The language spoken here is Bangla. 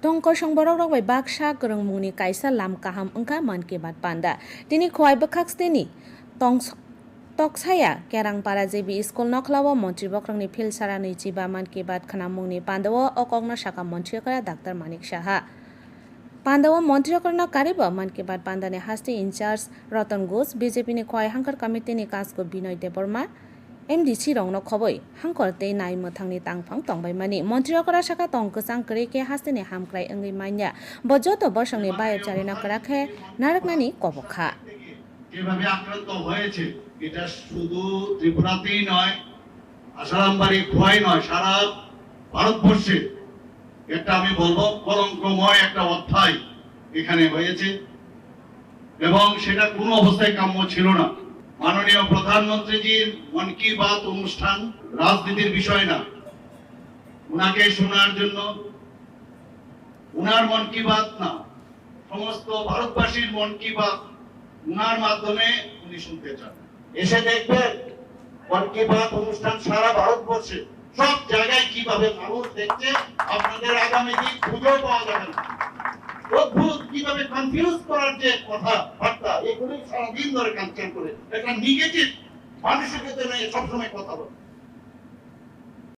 tongkor song borok rok bai baksa gorong mungni kaisa lam kaham ongka man ke bat panda tini khwai bakhak steni tong toksaya kerangpara jebi school nokhlawo মন্ত্রী বক্রংনি ফিল সারা নৈচিবা মান কে বাদ খানামুংনি পান্ডাও অকগ্ন শাখা মন্ত্রী করা ডাক্তার মানিক সাহা পান্ডাও মন্ত্রী করনা কারিব মান কে বাদ পান্ডানে হাস্তি in charge Ratan Ghosh BJP ni খয় হাঙ্কর কমিটিনি কাজকো বিনয় দেববর্মা রংনো খবই হাঙ্কর তে নাই মথাংনি তাংফাং তংবাই মানি মন্ত্রী করা শাখা তং কসাং করে কে হাস্তিনি হামক্রাই অঙ্গি মাইয়া বজত বর্ষংনি বায়ো চারিনা করাখে নারকনানি কবখা যেভাবে আক্রান্ত হয়েছে, এটা শুধু ত্রিপুরাতেই নয়, আসারামবাড়ি খোয়াই নয়, সারা ভারতবর্ষে। একটা আমি বলব, কলঙ্কময় একটা অধ্যায় এখানে হয়েছে। এবং সেটা কোনো অবস্থায় কাম্য ছিল না। মাননীয় প্রধানমন্ত্রীজির মন কি বাত অনুষ্ঠান রাজনীতির বিষয় না। উনাকে শোনার জন্য উনার মন কি বাত না। সমস্ত ভারতবাসীর মন কি বাত উনার মাধ্যমে উনি শুনতে চান। এসে দেখবেন মন কি বাত অনুষ্ঠান সারা ভারতবর্ষে সব জায়গায় কীভাবে মানুষ দেখছে, আপনাদের আগামী দিন খুঁজেও পাওয়া যাবে না। অদ্ভুত কীভাবে কনফিউজ করার যে কথা বার্তা এগুলি সারাদিন ধরে কালচার করে। এটা নেগেটিভ মানুষের ক্ষেত্রে সবসময় কথা বলে।